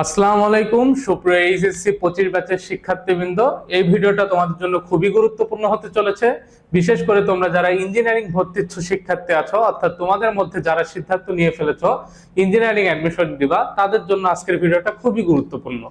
আসসালামু আলাইকুম, সুপ্রিয় এইচএসসি পঁচিশ ব্যাচের শিক্ষার্থীবৃন্দ। এই ভিডিওটা তোমাদের জন্য খুবই গুরুত্বপূর্ণ হতে চলেছে। বিশেষ করে তোমরা যারা ইঞ্জিনিয়ারিং ভর্তিচ্ছু শিক্ষার্থী আছো, অর্থাৎ তোমাদের মধ্যে যারা সিদ্ধান্ত নিয়ে ফেলেছো, ইঞ্জিনিয়ারিং অ্যাডমিশন দিবা, তাদের জন্য আজকের ভিডিওটা খুবই গুরুত্বপূর্ণ।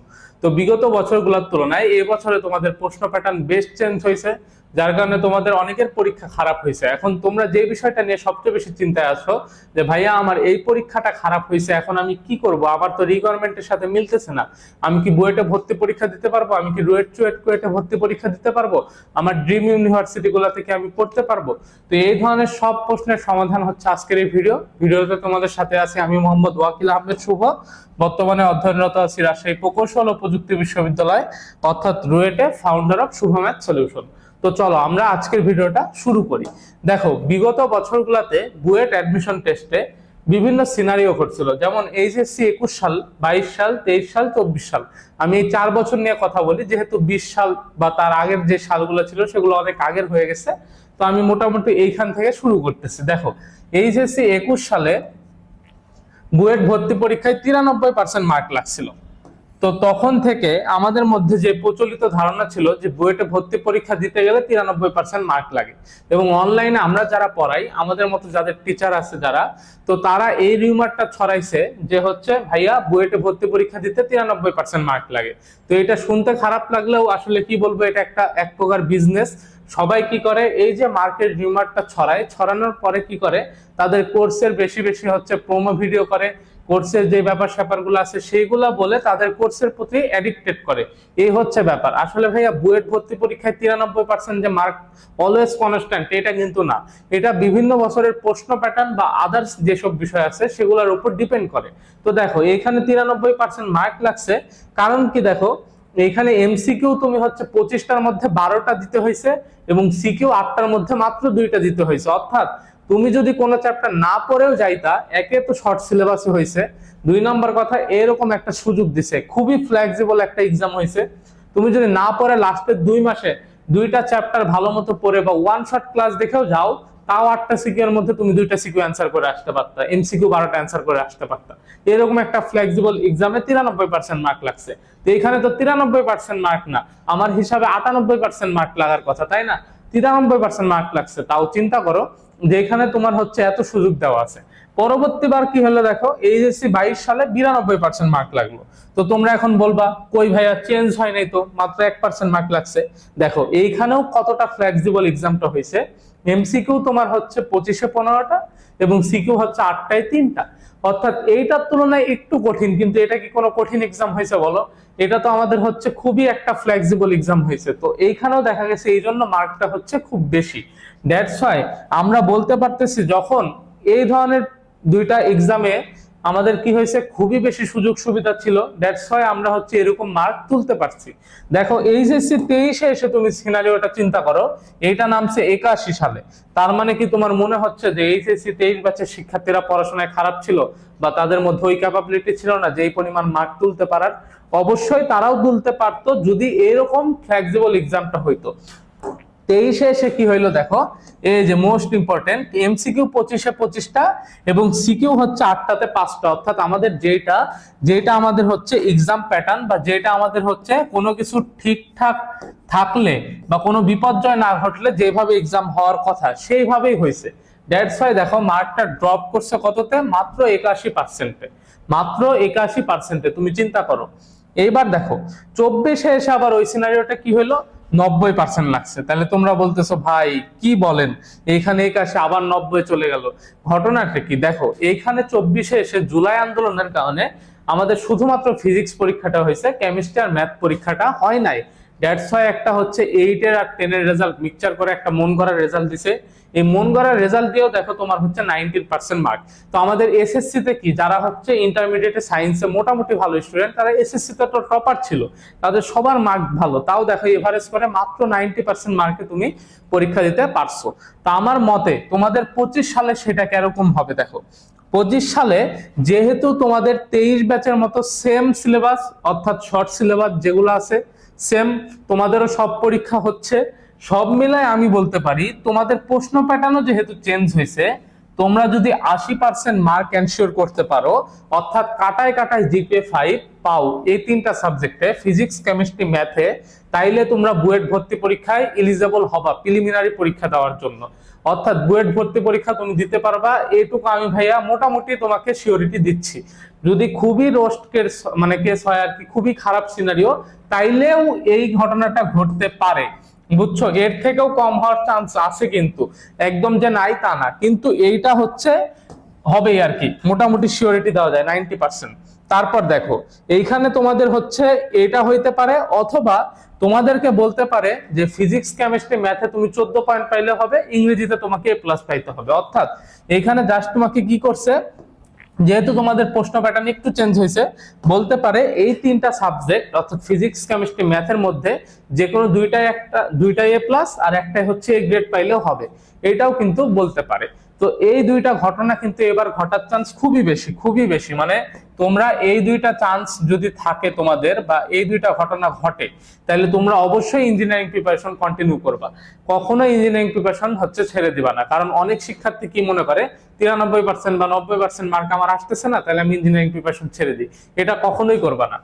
তো বিগত বছরগুলোর তুলনায় এই বছরে তোমাদের প্রশ্ন প্যাটার্ন বেশ চেঞ্জ হয়েছে, যার কারণে তোমাদের অনেকের পরীক্ষা খারাপ হয়েছে। এখন তোমরা যে বিষয়টা নিয়ে সবচেয়ে বেশি চিন্তায় আছো যে, ভাইয়া, আমার এই পরীক্ষাটা খারাপ হয়েছে, এখন আমি কি করব? আমার তো রিকোয়ারমেন্টের সাথে মিলতেছে না। আমি কি বুয়েটে ভর্তি পরীক্ষা দিতে পারব? আমি কি রুয়েট চুয়েট কুয়েটে ভর্তি পরীক্ষা দিতে পারব? আমার ড্রিম ইউনিভার্সিটি গুলা থেকে আমি পড়তে পারব? তো এই ধরনের সব প্রশ্নের সমাধান হচ্ছে আজকের এই ভিডিও ভিডিওতে তোমাদের সাথে আছি আমি মোহাম্মদ ওয়াকিল আহমেদ শুভ। বর্তমানে অধ্যয়নরত আছি রাজশাহী প্রকৌশল ও প্রযুক্তি বিশ্ববিদ্যালয়, অর্থাৎ রুয়েটে founder of Shuvo math solution তো চলো, আমরা আজকের ভিডিওটা শুরু করি। দেখো, বিগত বছরগুলোতে বুয়েট অ্যাডমিশন টেস্টে বিভিন্ন সিনারিও ঘটছিল। যেমন এইচএসসি একুশ সাল, বাইশ সাল, তেইশ সাল, চব্বিশ সাল। আমি এই চার বছর নিয়ে কথা বলি, যেহেতু বিশ সাল বা তার আগের যে সালগুলো ছিল, সেগুলো অনেক আগের হয়ে গেছে। তো আমি মোটামুটি এইখান থেকে শুরু করতেছি। দেখো, এইচএসসি একুশ সালে বুয়েট ভর্তি পরীক্ষায় তিরানব্বই পার্সেন্ট মার্ক লাগছিল। তো তখন থেকে আমাদের মধ্যে যে প্রচলিত ধারণা ছিল যে বুয়েটে ভর্তি পরীক্ষা দিতে গেলে তিরানব্বই পার্সেন্ট মার্ক লাগে। এবং অনলাইনে আমরা যারা পড়াই, আমাদের মতো যাদের টিচার আছে যারা, তো তারা এই রিউমারটা ছড়াইছে যে হচ্ছে, ভাইয়া, বুয়েটে ভর্তি পরীক্ষা দিতে তিরানব্বই পার্সেন্ট মার্ক লাগে। তো এটা শুনতে খারাপ লাগলেও আসলে কি বলব, এটা একটা এক প্রকার বিজনেস সবাই কি করে? এই যে মার্কেট রিউমারটা ছড়ায়, ছড়ানোর পরে কি করে? তাদের কোর্সের বেশি বেশি হচ্ছে প্রোমো ভিডিও করে, কোর্সের যে ব্যাপার স্যাপারগুলো আছে সেইগুলো বলে তাদের কোর্সের প্রতি অ্যাডিক্টেড করে। এই হচ্ছে ব্যাপার। আসলে ভাইয়া, বুয়েট ভর্তি পরীক্ষায় তিরানব্বই পার্সেন্ট যে মার্ক অলওয়েজ কনস্ট্যান্ট এটা কিন্তু না। এটা বিভিন্ন বছরের প্রশ্ন প্যাটার্ন বা আদার্স যেসব বিষয় আছে সেগুলোর উপর ডিপেন্ড করে। তো দেখো, এখানে তিরানব্বই পার্সেন্ট মার্ক লাগছে। কারণ কি দেখো এইখানে এমসিকিউ তুমি হচ্ছে পঁচিশটার মধ্যে বারোটা দিতে হয়েছে এবং সিকিউ আটটার মধ্যে মাত্র দুইটা দিতে হয়েছে। অর্থাৎ তুমি যদি কোনো চ্যাপ্টার না পড়েও যাইতা, একে তো শর্ট সিলেবাসে হয়েছে। দুই নম্বর কথা, এরকম একটা সুযোগ দিছে। খুবই ফ্লেক্সিবল একটা এক্সাম হয়েছে। তুমি যদি না পড়ে লাস্টের দুই মাসে দুইটা চ্যাপ্টার ভালো মতো পড়ে বা ওয়ান শর্ট ক্লাস দেখেও যাও তাও আটটা সিকিউর মধ্যে তুমি দুইটা সিকিউ অ্যান্সার করে আসতে পারতা এমসিকিউ বারোটা অ্যান্সার করে আসতে পারতা। এরকম একটা ফ্লেক্সিবল এক্সামে তিরানব্বই পার্সেন্ট মার্ক লাগছে। তো এখানে তো তিরানব্বই পার্সেন্ট মার্ক না, আমার হিসাবে আটানব্বই পার্সেন্ট মার্ক লাগার কথা, তাই না? তিরানব্বই পার্সেন্ট মার্ক লাগছে, তাও চিন্তা করো যে এখানে তোমার হচ্ছে এত সুযোগ দেওয়া আছে। পরবর্তীবার কি হলো দেখো, এইচএসসি বাইশ সালে বিরানব্বই পার্সেন্ট মার্ক লাগল। তো তোমরা এখন বলবা, কই ভাইয়া চেঞ্জ হয় নাই তো, মাত্র এক পার্সেন্ট মার্ক লাগছে। দেখো, এইখানেও কতটা ফ্লেক্সিবল এক্সামটা হয়েছে এমসিকিউ তোমার হচ্ছে পঁচিশে পনেরোটা এবং সিকিউ হচ্ছে আটটায় তিনটা। অর্থাৎ এইটার তুলনায় একটু কঠিন, কিন্তু এটা কি কোনো কঠিন এক্সাম হয়েছে বলো? এটা তো আমাদের হচ্ছে খুবই একটা ফ্লেক্সিবল এক্সাম হয়েছে। তো এইখানেও দেখা গেছে এই জন্য মার্কটা হচ্ছে খুব বেশি। দ্যাটস হয় আমরা বলতে পারতেছি যখন এই ধরনের দুইটা এক্সামে আমাদের কি হয়েছে? খুবই বেশি সুযোগ সুবিধা ছিল। দ্যাটস ওয়াই আমরা হচ্ছে এরকম মার্ক তুলতে পারছি। দেখো এইচএসসি তেইশে এসে তুমি সিনারিওটা চিন্তা করো, এইটা নামছে একাশি সালে। তার মানে কি তোমার মনে হচ্ছে যে এইচএসসি তেইশ ব্যাচের শিক্ষার্থীরা পড়াশোনায় খারাপ ছিল বা তাদের মধ্যে ওই ক্যাপাবিলিটি ছিল না যে পরিমাণ মার্ক তুলতে পারার, অবশ্যই তারাও তুলতে পারতো যদি এরকম ফ্লেক্সিবল এক্সামটা হইতো। তেইশে এসে কি হইল দেখো? এই যে মোস্ট ইম্পর্টেন্ট এমসিকিউ পঁচিশে পঁচিশটা এবং সিকিউ হচ্ছে আটটাতে পাঁচটা। অর্থাৎ আমাদের যেটা যেটা আমাদের হচ্ছে এক্সাম প্যাটার্ন বা যেটা আমাদের হচ্ছে কোনো কিছু ঠিকঠাক থাকলে বা কোনো বিপর্যয় না ঘটলে যেভাবে এক্সাম হওয়ার কথা সেইভাবেই হয়েছে। দ্যাটস ওয়াই দেখো মার্কটা ড্রপ করছে কততে? মাত্র একাশি পার্সেন্টে মাত্র একাশি পার্সেন্টে তুমি চিন্তা করো। এইবার দেখো, চব্বিশে এসে আবার ওই সিনারিওটা কি হলো নব্বই পার্সেন্ট লাগছে। তাহলে তোমরা বলতেছো, ভাই, কি বলেন? এইখানে একাশে আবার নব্বই চলে গেল। ঘটনাটা কি? দেখো এখানে চব্বিশে এসে জুলাই আন্দোলনের কারণে আমাদের শুধুমাত্র ফিজিক্স পরীক্ষাটা হয়েছে কেমিস্ট্রি আর ম্যাথ পরীক্ষাটা হয় নাই। দ্যাটস ওয়াই একটা হচ্ছে এইটের আর টেনের রেজাল্ট মিক্সচার করে একটা মন করার রেজাল্ট দিছে। এই মন করার রেজাল্ট দিয়েও দেখো তোমার হচ্ছে নাইনটিন পার্সেন্ট মার্ক তো আমাদের এসএসসি তে কি? যারা হচ্ছে ইন্টারমিডিয়েটে সায়েন্সে মোটামুটি ভালো স্টুডেন্ট তারা এসএসসি তে তো টপার ছিল। তাদের সবার মার্ক ভালো। তাও দেখো এভারেজ করে মাত্র নাইনটি পার্সেন্ট মার্কে তুমি পরীক্ষা দিতে পারছ। তা আমার মতে তোমাদের পঁচিশ সালে সেটা কীরকম হবে দেখো? পঁচিশ সালে যেহেতু তোমাদের তেইশ ব্যাচের মতো সেম সিলেবাস অর্থাৎ শর্ট সিলেবাস যেগুলো আছে সেম তোমাদেরও সব পরীক্ষা হচ্ছে। সব মিলায় আমি বলতে পারি, তোমাদের প্রশ্ন প্যাটার্নও যেহেতু চেঞ্জ হয়েছে তোমরা যদি আশি পার্সেন্ট মার্ক এনশিওর করতে পারো, অর্থাৎ কাটায় কাটায় জিপিএ ফাইভ পাও এই তিনটা সাবজেক্টে ফিজিক্স কেমিস্ট্রি ম্যাথে তাইলে তোমরা বুয়েট ভর্তি পরীক্ষায় এলিজেবল হবা প্রিলিমিনারি পরীক্ষা দেওয়ার জন্য। অর্থাৎ বুয়েট ভর্তি পরীক্ষা তুমি দিতে পারবা, এটুকু আমি ভাইয়া মোটামুটি তোমাকে সিওরিটি দিচ্ছি। যদি খুবই রোস্ট কেস মানে কেস হয় আর কি, খুবই খারাপ সিনারিও তাইলেও এই ঘটনাটা ঘটতে পারে। বুঝছ? এর থেকেও কম হওয়ার চান্স আছে কিন্তু। একদম যে নাই তা না। কিন্তু এইটা হচ্ছে, হবেই আর কি। মোটামুটি সিওরিটি দেওয়া যায় নাইনটি পার্সেন্ট তারপর দেখো, এইখানে তোমাদের হচ্ছে এটা হইতে পারে, অথবা তোমাদেরকে বলতে পারে যে ফিজিক্স কেমিস্ট্রি ম্যাথে তুমি চোদ্দ পয়েন্ট পাইলে হবে, ইংরেজিতে তোমাকে এ প্লাস পাইতে হবে। অর্থাৎ, এইখানে জাস্ট তোমাকে কি করছে যেহেতু তোমাদের প্রশ্ন প্যাটার্ন একটু চেঞ্জ হয়েছে, বলতে পারে এই তিনটা সাবজেক্ট অর্থাৎ ফিজিক্স কেমিস্ট্রি ম্যাথের মধ্যে যে কোনো দুইটাই একটা, দুইটাই এ প্লাস আর একটাই হচ্ছে এ গ্রেড পাইলেও হবে। এটাও কিন্তু বলতে পারে। তো এই দুইটা ঘটনা কিন্তু এবার ঘটার চান্স খুবই বেশি খুবই বেশি। মানে তোমরা এই দুইটা চান্স যদি থাকে তোমাদের বা এই দুইটা ঘটনা ঘটে, তাহলে তোমরা অবশ্যই ইঞ্জিনিয়ারিং প্রিপারেশন কন্টিনিউ করবা। কখনো ইঞ্জিনিয়ারিং প্রিপারেশন হচ্ছে ছেড়ে দিবা না। কারণ অনেক শিক্ষার্থী কি মনে করে, তিরানব্বই পার্সেন্ট বা নব্বই পার্সেন্ট মার্ক আমার আসতেছে না, তাহলে আমি ইঞ্জিনিয়ারিং প্রিপারেশন ছেড়ে দিই। এটা কখনোই করবা না।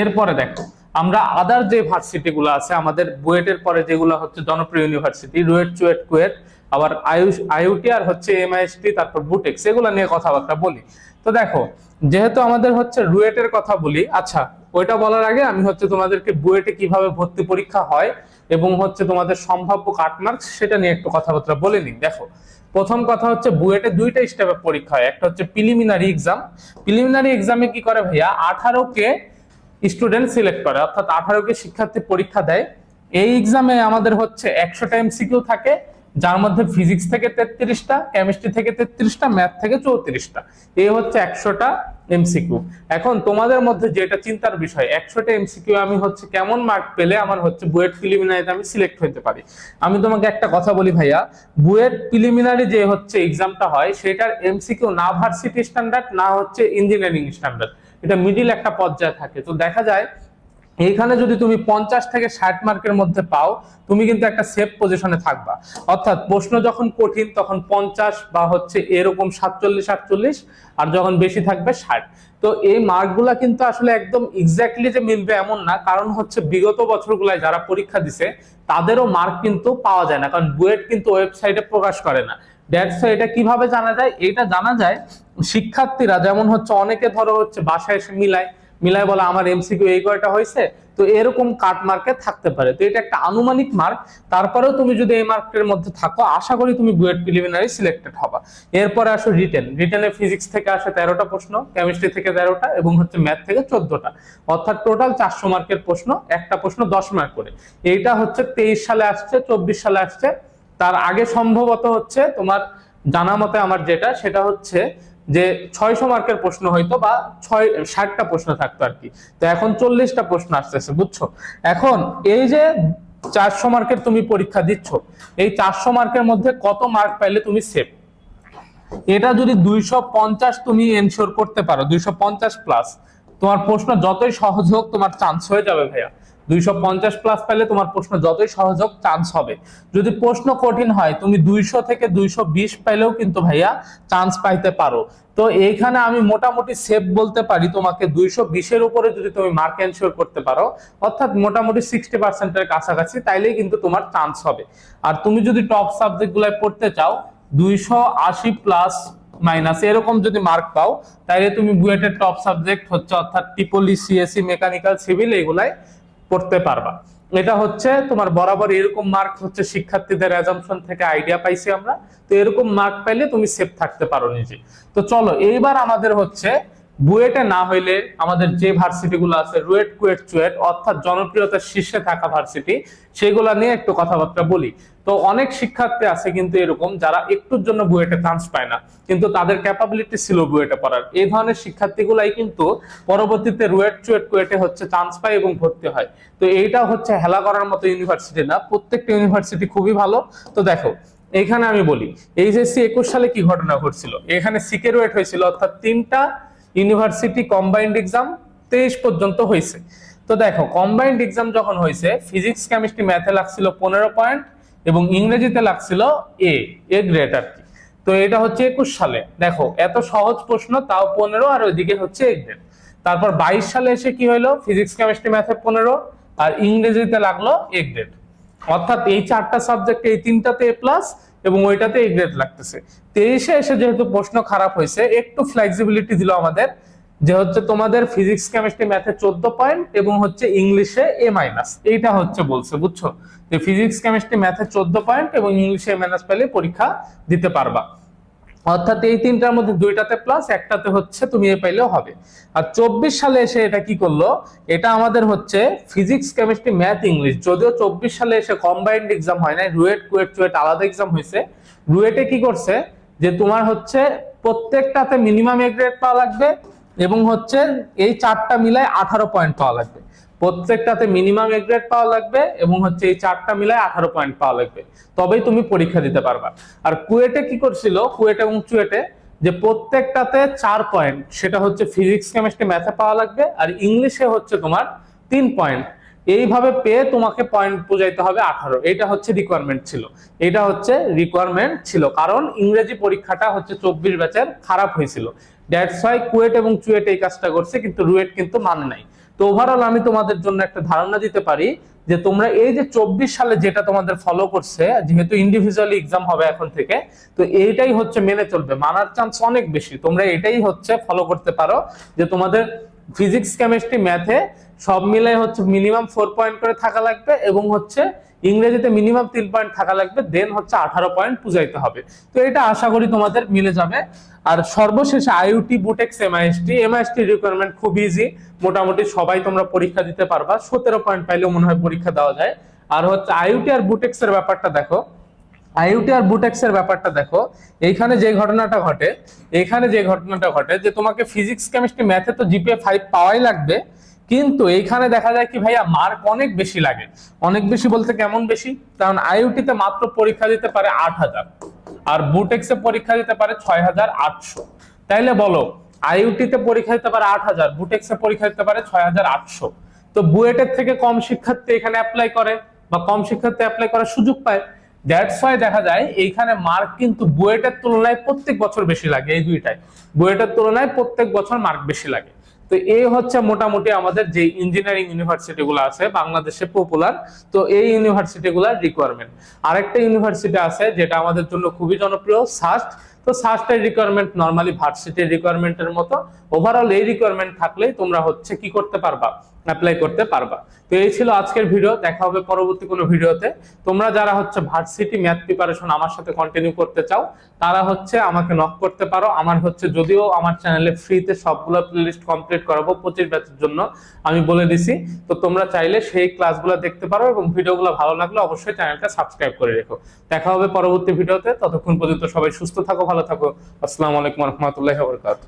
এরপরে দেখো, আমরা আদার যে ভার্সিটি গুলো আছে, আমাদের বুয়েটের পরে যেগুলো হচ্ছে জনপ্রিয় ইউনিভার্সিটি রুয়েট চুয়েট কুয়েট আবার আয়ুষ আইউটি আর হচ্ছে এমআইএসটি তারপর বুটেক্স, এগুলো নিয়ে কথাবার্তা বলি। তো দেখো, যেহেতু আমাদের হচ্ছে রুয়েটের কথা বলি আচ্ছা ওইটা বলার আগে আমি হচ্ছে তোমাদেরকে বুয়েটে কীভাবে ভর্তি পরীক্ষা হয় এবং হচ্ছে তোমাদের সম্ভাব্য কাটমার্কস সেটা নিয়ে একটু কথাবার্তা বলে নিই। দেখো, প্রথম কথা হচ্ছে বুয়েটে দুইটা স্টেপে পরীক্ষা হয়, একটা হচ্ছে প্রিলিমিনারি এক্সাম প্রিলিমিনারি এক্সামে কি করে ভাইয়া? আঠারো কে স্টুডেন্ট সিলেক্ট করে, অর্থাৎ আঠারো কে শিক্ষার্থী পরীক্ষা দেয়। এই এক্সামে আমাদের হচ্ছে একশোটা এমসিকিউ থাকে যার মধ্যে ফিজিক্স থেকে তেত্রিশটা কেমিস্ট্রি থেকে তেত্রিশটা ম্যাথ থেকে চৌত্রিশটা। এই হচ্ছে একশোটা এমসিকিউ এখন তোমাদের মধ্যে যেটা চিন্তার বিষয়, একশোটা এমসিকিউ আমি হচ্ছে কেমন মার্ক পেলে আমার হচ্ছে বুয়েট প্রিলিমিনারিতে আমি সিলেক্ট হতে পারি? আমি তোমাকে একটা কথা বলি ভাইয়া, বুয়েট প্রিলিমিনারি যে হচ্ছে এক্সামটা হয়, সেটার এমসিকিউ না ভার্সিটি স্ট্যান্ডার্ড না হচ্ছে ইঞ্জিনিয়ারিং স্ট্যান্ডার্ড এটা মিডিল একটা পর্যায়ে থাকে। তো দেখা যায় এইখানে যদি তুমি পঞ্চাশ থেকে ষাট মার্কের মধ্যে পাও, তুমি কিন্তু একটা সেফ পজিশনে থাকবা। অর্থাৎ প্রশ্ন যখন কঠিন, তখন পঞ্চাশ বা হচ্ছে এরকম সাতচল্লিশ, আটচল্লিশ, আর যখন বেশি থাকবে ষাট। তো এই মার্কগুলা কিন্তু আসলে একদম এক্স্যাক্টলি যে মিলবে এমন না, কারণ হচ্ছে বিগত বছরগুলায় যারা পরীক্ষা দিছে, তাদেরও মার্ক কিন্তু পাওয়া যায় না, কারণ বুয়েট কিন্তু ওয়েবসাইটে প্রকাশ করে না। এটা কীভাবে জানা যায়? এটা জানা যায় শিক্ষার্থীরা, যেমন হচ্ছে অনেকে ধরো হচ্ছে বাসায় এসে মিলায় মিলাই বলে আমার এমসিকিউ এই কয়টা হয়েছে? তো এরকম কাট মার্কে থাকতে পারে। তো এটা একটা আনুমানিক মার্ক তারপরেও তুমি যদি এই মার্কের মধ্যে থাকো, আশা করি তুমি বুয়েট প্রিলিমিনারি সিলেক্টেড হবা। এরপরে আসো রিটেন রিটেনে ফিজিক্স থেকে আসে তেরোটা প্রশ্ন কেমিস্ট্রি থেকে তেরোটা, এবং হচ্ছে ম্যাথ থেকে চোদ্দটা। অর্থাৎ টোটাল চারশো মার্কের প্রশ্ন, একটা প্রশ্ন দশ মার্ক করে। এইটা হচ্ছে তেইশ সালে আসছে, চব্বিশ সালে আসছে। তার আগে সম্ভবত হচ্ছে তোমার জানা মতে আমার যেটা, সেটা হচ্ছে যে ছয়শো মার্কের প্রশ্ন হয়তো বা ছয়, ষাটটা প্রশ্ন থাকতো আর কি। তো এখন চল্লিশটা প্রশ্ন আসতেছে, বুঝছ? এখন এই যে চারশো মার্কের তুমি পরীক্ষা দিচ্ছ, এই চারশো মার্কের মধ্যে কত মার্ক পাইলে তুমি সেফ এটা যদি দুইশো পঞ্চাশ তুমি এনশোর করতে পারো, দুইশো পঞ্চাশ প্লাস তোমার প্রশ্ন যতই সহজ হোক তোমার চান্স হয়ে যাবে ভাইয়া। দুইশো পঞ্চাশ প্লাস তোমার প্রশ্ন যতই সহজ হোক চান্স হবে। যদি প্রশ্ন কঠিন হয়, তুমি দুইশো থেকে কিন্তু ভাইয়া চান্স পাইতে পারো। তো এইখানে আমি মোটামুটি সেফ বলতে পারি, তোমাকে উপরে যদি তুমি মার্ক এনশিওর করতে পারো, অর্থাৎ মোটামুটি কাছাকাছি, তাইলেই কিন্তু তোমার চান্স হবে। আর তুমি যদি টপ সাবজেক্ট গুলাই পড়তে চাও, দুইশো আশি প্লাস মাইনাস এরকম যদি মার্ক পাও, তাইলে তুমি বুয়েটের টপ সাবজেক্ট হচ্ছে অর্থাৎ টিপলি সিএসসি মেকানিক্যাল সিভিল এগুলাই পড়তে পারবা। এটা হচ্ছে তোমার বরাবর এরকম মার্ক হচ্ছে শিক্ষার্থীদের অ্যাজাম্পশন থেকে আইডিয়া পাইছি আমরা। তো এরকম মার্ক পাইলে তুমি সেফ থাকতে পারো নিজে। তো চলো, এইবার আমাদের হচ্ছে বুয়েটে না হইলে আমাদের যে ভার্সিটি গুলো আছে, রুয়েট কুয়েট চুয়েট, অর্থাৎ জনপ্রিয়তার শীর্ষে থাকা ভার্সিটি, সেগুলা নিয়ে একটু কথাবার্তা বলি। তো অনেক শিক্ষার্থী আছে কিন্তু এরকম যারা একটুর জন্য বুয়েটে চান্স পায় না, কিন্তু তাদের ক্যাপাবিলিটি ছিল বুয়েটে পড়ার। এই ধরনের শিক্ষার্থীগুলাই কিন্তু পরবর্তীতে রুয়েট চুয়েট কুয়েটে হচ্ছে চান্স পায় এবং ভর্তি হয়। তো এইটা হচ্ছে হেলা করার মতো ইউনিভার্সিটি না, প্রত্যেকটা ইউনিভার্সিটি খুবই ভালো। তো দেখো, এখানে আমি বলি, এইচএসসি একুশ সালে কি ঘটনা ঘটছিল? এখানে সিকেরুয়েট হয়েছিল, অর্থাৎ তিনটা ইউনিভার্সিটি কম্বাইন্ড এক্সাম তেইশ পর্যন্ত হয়েছে। তো দেখো, কম্বাইন্ড এক্সাম যখন হয়েছে, ফিজিক্স, কেমিস্ট্রি, ম্যাথে লাগছিল পনেরো পয়েন্ট এবং ইংরেজিতে লাগছিল এ এ গ্রেড আর কি। তো এটা হচ্ছে একুশ সালে। দেখো, এত সহজ প্রশ্ন, তাও পনেরো আর ওইদিকে হচ্ছে এক গ্রেড তারপর বাইশ সালে এসে কি হলো ফিজিক্স, কেমিস্ট্রি, ম্যাথে পনেরো আর ইংরেজিতে লাগল এক গ্রেড অর্থাৎ এই চারটা সাবজেক্টে এই তিনটাতে এ প্লাস এবং ওইটাতে এ গ্রেড লাগতেছে। তেইশে এসে যেহেতু প্রশ্ন খারাপ হয়েছে, একটু ফ্লেক্সিবিলিটি দিল আমাদের যে হচ্ছে তোমাদের ফিজিক্স কেমিস্ট্রি ম্যাথে চোদ্দ পয়েন্ট এবং হচ্ছে ইংলিশে এ মাইনাস এইটা হচ্ছে বলছে, বুঝছ? যে ফিজিক্স কেমিস্ট্রি ম্যাথে চোদ্দ পয়েন্ট এবং ইংলিশে এ মাইনাস পেলে পরীক্ষা দিতে পারবা। অর্থাৎ এই তিনটার মধ্যে দুইটাতে প্লাস একটাতে হচ্ছে তুমি এ পাইলেও হবে। আর চব্বিশ সালে এসে এটা কি করল? এটা আমাদের হচ্ছে ফিজিক্স কেমিস্ট্রি ম্যাথ ইংলিশ যদিও চব্বিশ সালে এসে কম্বাইন্ড এক্সাম হয় নাই, রুয়েট, কুয়েট, চুয়েট আলাদা এক্সাম হয়েছে। রুয়েটে কি করছে? যে তোমার হচ্ছে প্রত্যেকটাতে মিনিমাম এ গ্রেড পাওয়া লাগবে এবং হচ্ছে এই চারটা মিলায় আঠারো পয়েন্ট পাওয়া লাগবে। প্রত্যেকটাতে মিনিমাম এ গ্রেড পাওয়া লাগবে এবং হচ্ছে এই চারটা মিলায় আঠারো পয়েন্ট পাওয়া লাগবে। তবেই তুমি পরীক্ষা দিতে পারবা। আর কুয়েটে কি করছিল? কুয়েট এবং চুয়েটে যে প্রত্যেকটাতে চার পয়েন্ট সেটা হচ্ছে ফিজিক্স কেমিস্ট্রি ম্যাথে পাওয়া লাগবে। আর ইংলিশে হচ্ছে তোমার তিন পয়েন্ট এইভাবে পেয়ে তোমাকে পয়েন্ট বোঝাইতে হবে আঠারো। এটা হচ্ছে রিকোয়ারমেন্ট ছিল। এটা হচ্ছে রিকোয়ারমেন্ট ছিল। কারণ ইংরেজি পরীক্ষাটা হচ্ছে চব্বিশ ব্যাচের খারাপ হয়েছিল। দ্যাটস ওয়াই কুয়েট এবং চুয়েট এই কাজটা করছে, কিন্তু রুয়েট কিন্তু মানে নাই। তো ওভারঅল আমি তোমাদের জন্য একটা ধারণা দিতে পারি যে তোমরা এই যে চব্বিশ সালে যেটা তোমাদের ফলো করছে, যেহেতু ইন্ডিভিজুয়ালি এক্সাম হবে এখন থেকে, তো এইটাই হচ্ছে মেনে চলবে। মানার চান্স অনেক বেশি। তোমরা এটাই হচ্ছে ফলো করতে পারো যে তোমাদের ফিজিক্স কেমিস্ট্রি ম্যাথে সব মিলাই হচ্ছে মিনিমাম ফোর পয়েন্ট করে থাকা লাগবে এবং হচ্ছে ইংরেজিতে মিনিমাম তিন পয়েন্ট থাকা লাগবে দেন হচ্ছে আঠারো পয়েন্ট পুজাইতে হবে। তো এটা আশা করি তোমাদের মিলে যাবে। আর সর্বশেষে IUT Butex MIST MIST requirement খুব ইজি মোটামুটি সবাই তোমরা পরীক্ষা দিতে পারবা। সতেরো পয়েন্ট পাইলেও মনে হয় পরীক্ষা দেওয়া যায়। আর হচ্ছে আইউটি আর বুটেক্স এর ব্যাপারটা দেখো। আইউটি আর বুটেক্স এর ব্যাপারটা দেখো। এইখানে যে ঘটনাটা ঘটে এখানে যে ঘটনাটা ঘটে যে তোমাকে ফিজিক্স কেমিস্ট্রি ম্যাথে তো জিপিএ ফাইভ পাওয়াই লাগবে। কিন্তু এইখানে দেখা যায় কি ভাইয়া মার্ক অনেক বেশি লাগে। অনেক বেশি বলতে কেমন বেশি? কারণ আইউটি তে মাত্র পরীক্ষা দিতে পারে আট হাজার, আর বুটেক্সে পরীক্ষা দিতে পারে ছয় হাজার আটশো। তাইলে বলো আইউটি তে পরীক্ষা দিতে পারে আট হাজার বুটেক্সে পরীক্ষা দিতে পারে ছয় হাজার আটশো। তো বুয়েটের থেকে কম শিক্ষার্থী এখানে অ্যাপ্লাই করে, বা কম শিক্ষার্থী অ্যাপ্লাই করার সুযোগ পায়। দ্যাটস ওয়াই দেখা যায় এইখানে মার্ক কিন্তু বুয়েটের তুলনায় প্রত্যেক বছর বেশি লাগে এই দুইটাই। বুয়েটের তুলনায় প্রত্যেক বছর মার্ক বেশি লাগে। তো এই হচ্ছে মোটামুটি আমাদের যে ইঞ্জিনিয়ারিং ইউনিভার্সিটি গুলো আছে বাংলাদেশে পপুলার তো এই ইউনিভার্সিটি গুলার রিকোয়ারমেন্ট আরেকটা ইউনিভার্সিটি আছে যেটা আমাদের জন্য খুবই জনপ্রিয় সাস্ট তো সাস্টের রিকোয়ারমেন্ট নর্মালি ভার্সিটির রিকোয়ারমেন্টের মতো। ওভারঅল এই রিকোয়ারমেন্ট থাকলেই তোমরা হচ্ছে কি করতে পারবা? অ্যাপ্লাই করতে পারবা। তো এই ছিল আজকের ভিডিও দেখা হবে পরবর্তী কোনো ভিডিওতে তোমরা যারা হচ্ছে ভার্সিটি ম্যাথ প্রিপারেশন আমার সাথে কন্টিনিউ করতে চাও, তারা হচ্ছে আমাকে নক করতে পারো। আমার হচ্ছে যদিও আমার চ্যানেলে ফ্রিতে সবগুলো প্লেলিস্ট কমপ্লিট করাবো পঁচিশ ব্যাচের জন্য, আমি বলে দিছি। তো তোমরা চাইলে সেই ক্লাসগুলো দেখতে পারো এবং ভিডিওগুলো ভালো লাগলে অবশ্যই চ্যানেলটা সাবস্ক্রাইব করে রেখো। দেখা হবে পরবর্তী ভিডিওতে ততক্ষণ পর্যন্ত সবাই সুস্থ থাকো, ভালো থাকো। আসসালামু আলাইকুম রহমতুল্লাহ বরকাত